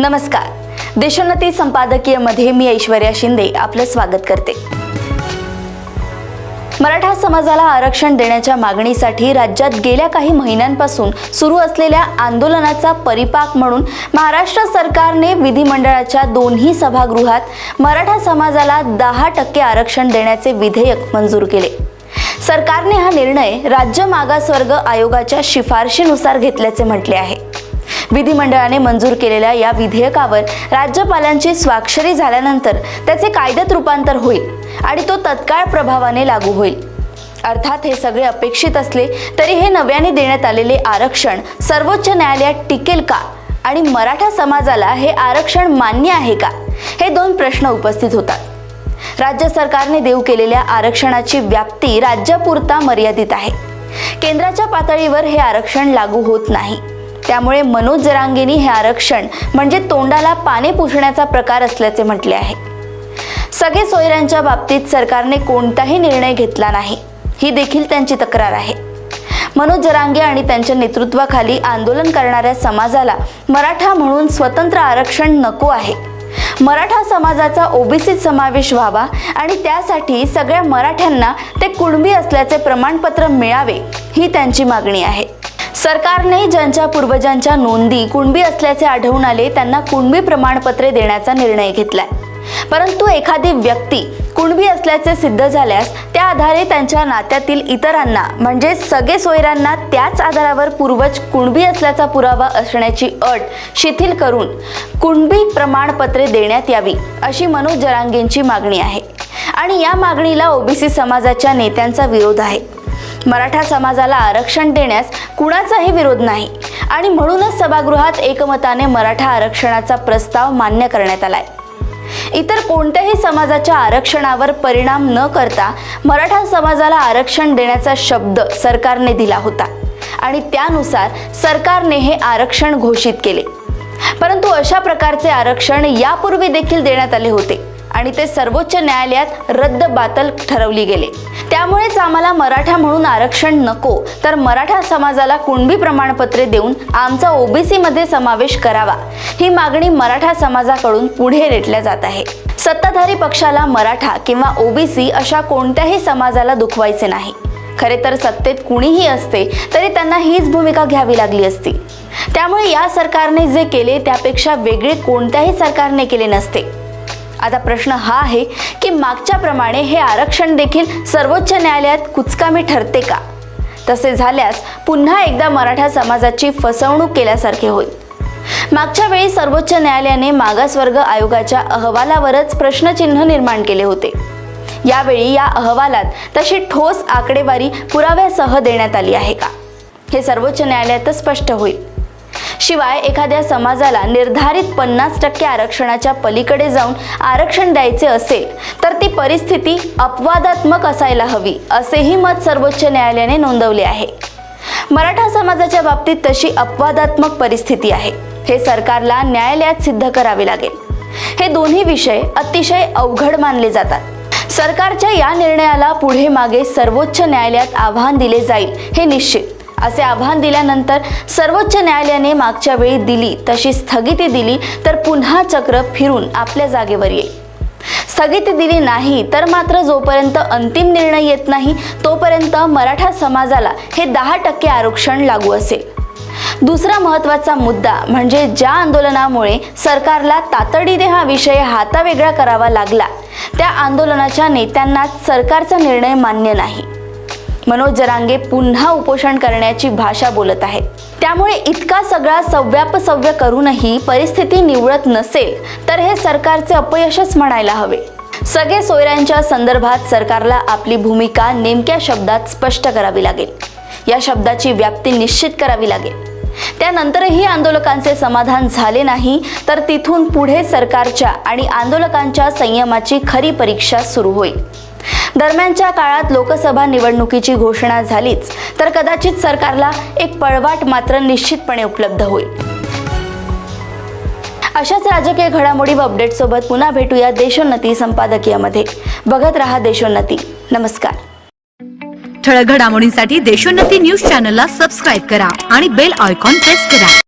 नमस्कार. देशोन्नती संपादकीयमध्ये मी ऐश्वर्या शिंदे आपलं स्वागत करते. मराठा समाजाला आरक्षण देण्याच्या मागणीसाठी राज्यात गेल्या काही महिन्यांपासून सुरू असलेल्या आंदोलनाचा परिपाक म्हणून महाराष्ट्र सरकारने विधिमंडळाच्या दोन्ही सभागृहात मराठा समाजाला दहा टक्के आरक्षण देण्याचे विधेयक मंजूर केले. सरकारने हा निर्णय राज्य मागासवर्ग आयोगाच्या शिफारशीनुसार घेतल्याचे म्हटले आहे. विधिमंडळाने मंजूर केलेल्या या विधेयकावर राज्यपालांची स्वाक्षरी झाल्यानंतर त्याचे कायद्यात रूपांतर होईल आणि तो तत्काळ प्रभावाने लागू होईल. अर्थात हे सगळे अपेक्षित असले तरी हे नव्याने देण्यात आलेले आरक्षण सर्वोच्च न्यायालयात टिकेल का? आणि मराठा समाजाला हे आरक्षण मान्य आहे का? हे दोन प्रश्न उपस्थित होतात. राज्य सरकारने देऊ केलेल्या आरक्षणाची व्याप्ती राज्यापुरता मर्यादित आहे. केंद्राच्या पातळीवर हे आरक्षण लागू होत नाही. त्यामुळे मनोज जरांगेनी हे आरक्षण म्हणजे तोंडाला पाने पुसण्याचा प्रकार असल्याचे म्हटले आहे. सगळे सोयऱ्यांच्या बाबतीत सरकारने कोणताही निर्णय घेतला नाही. ही देखील त्यांची तक्रार आहे. मनोज जरांगे आणि त्यांच्या नेतृत्वाखाली आंदोलन करणाऱ्या समाजाला मराठा म्हणून स्वतंत्र आरक्षण नको आहे. मराठा समाजाचा ओबीसीत समावेश व्हावा आणि त्यासाठी सगळ्या मराठ्यांना ते कुणबी असल्याचे प्रमाणपत्र मिळावे ही त्यांची मागणी आहे. सरकारने ज्यांच्या पूर्वजांच्या नोंदी कुणबी असल्याचे आढळून आले त्यांना कुणबी प्रमाणपत्रे देण्याचा निर्णय घेतलाय. परंतु एखादी व्यक्ती कुणबी असल्याचे सिद्ध झाल्यास त्या आधारे त्यांच्या नात्यातील इतरांना म्हणजे सगळे सोयऱ्यांना त्याच आधारावर पूर्वज कुणबी असल्याचा पुरावा असण्याची अट शिथिल करून कुणबी प्रमाणपत्रे देण्यात यावी अशी मनोज जरांगेंची मागणी आहे. आणि या मागणीला ओबीसी समाजाच्या नेत्यांचा विरोध आहे. मराठा समाजाला आरक्षण देण्यास कुणाचाही विरोध नाही. आणि म्हणूनच सभागृहात एकमताने मराठा आरक्षणाचा प्रस्ताव मान्य करण्यात आलाय. इतर कोणत्याही समाजाच्या आरक्षणावर परिणाम न करता मराठा समाजाला आरक्षण देण्याचा शब्द सरकारने दिला होता. आणि त्यानुसार सरकारने हे आरक्षण घोषित केले. परंतु अशा प्रकारचे आरक्षण यापूर्वी देखील देण्यात आले होते. आणि ते सर्वोच्च न्यायालयात रद्द बातल ठरवली गेले. त्यामुळेच आम्हाला मराठा म्हणून आरक्षण नको तर मराठा समाजाला कुणबी प्रमाणपत्रे देऊन आमचा ओबीसीमध्ये समावेश करावा. ही मागणी मराठा समाजाकडून पुढे रेटल्या जात आहे. सत्ताधारी पक्षाला मराठा किंवा ओबीसी अशा कोणत्याही समाजाला दुखवायचे नाही. खरे तर सत्तेत कुणीही असते तरी त्यांना हीच भूमिका घ्यावी लागली असती. त्यामुळे या सरकारने जे केले त्यापेक्षा वेगळे कोणत्याही सरकारने केले नसते. आता प्रश्न हा आहे की मागच्याप्रमाणे हे आरक्षण देखील सर्वोच्च न्यायालयात कुचकामी ठरते का? तसे झाल्यास पुन्हा एकदा मराठा समाजाची फसवणूक केल्यासारखे होईल. मागच्या वेळी सर्वोच्च न्यायालयाने मागासवर्ग आयोगाच्या अहवालावरच प्रश्नचिन्ह निर्माण केले होते. यावेळी या अहवालात तशी ठोस आकडेवारी पुराव्यासह देण्यात आली आहे का? हे सर्वोच्च न्यायालयातच स्पष्ट होईल. शिवाय एखाद्या समाजाला निर्धारित पन्नास टक्के आरक्षणाच्या पलीकडे जाऊन आरक्षण द्यायचे असेल तर ती परिस्थिती अपवादात्मक असायला हवी असेही मत सर्वोच्च न्यायालयाने नोंदवले आहे. मराठा समाजाच्या बाबतीत तशी अपवादात्मक परिस्थिती आहे. हे सरकारला न्यायालयात सिद्ध करावे लागेल. हे दोन्ही विषय अतिशय अवघड मानले जातात. सरकारच्या या निर्णयाला पुढे मागे सर्वोच्च न्यायालयात आव्हान दिले जाईल हे निश्चित. असे आव्हान दिल्यानंतर सर्वोच्च न्यायालयाने मागच्या वेळी दिली तशी स्थगिती दिली तर पुन्हा चक्र फिरून आपल्या जागेवर येईल. स्थगिती दिली नाही तर मात्र जोपर्यंत अंतिम निर्णय येत नाही तोपर्यंत मराठा समाजाला हे दहा टक्के आरक्षण लागू असेल. दुसरा महत्त्वाचा मुद्दा म्हणजे ज्या आंदोलनामुळे सरकारला तातडीने हा विषय हातावेगळा करावा लागला त्या आंदोलनाच्या नेत्यांना सरकारचा निर्णय मान्य नाही. मनोज जरांगे पुन्हा उपोषण करण्याची भाषा बोलत आहेत त्यामुळे इतका सगळा सव्यापसव्य करूनही परिस्थिती निवळत नसेल तर हे सरकारचे अपयशच म्हणायला हवे. सगळे सोयऱ्यांच्या संदर्भात सरकारला आपली भूमिका नेमक्या शब्दात स्पष्ट करावी लागेल. या शब्दाची व्याप्ती निश्चित करावी लागेल. त्यानंतरही आंदोलकांचे समाधान झाले नाही तर तिथून पुढे सरकारच्या आणि आंदोलकांच्या संयमाची खरी परीक्षा सुरू होईल. दरम्यानच्या काळात लोकसभा निवडणुकीची घोषणा झालीच तर कदाचित सरकारला एक पळवाट मात्र निश्चितपणे उपलब्ध होईल. अशाच राजकीय घडामोडी व अपडेटसोबत पुन्हा भेटूया देशोन्नती संपादकीयमध्ये. बघत रहा देशोन्नती. नमस्कार. ठळक घडामोडींसाठी देशोन्नती न्यूज चॅनलला सबस्क्राईब करा आणि बेल आयकॉन प्रेस करा.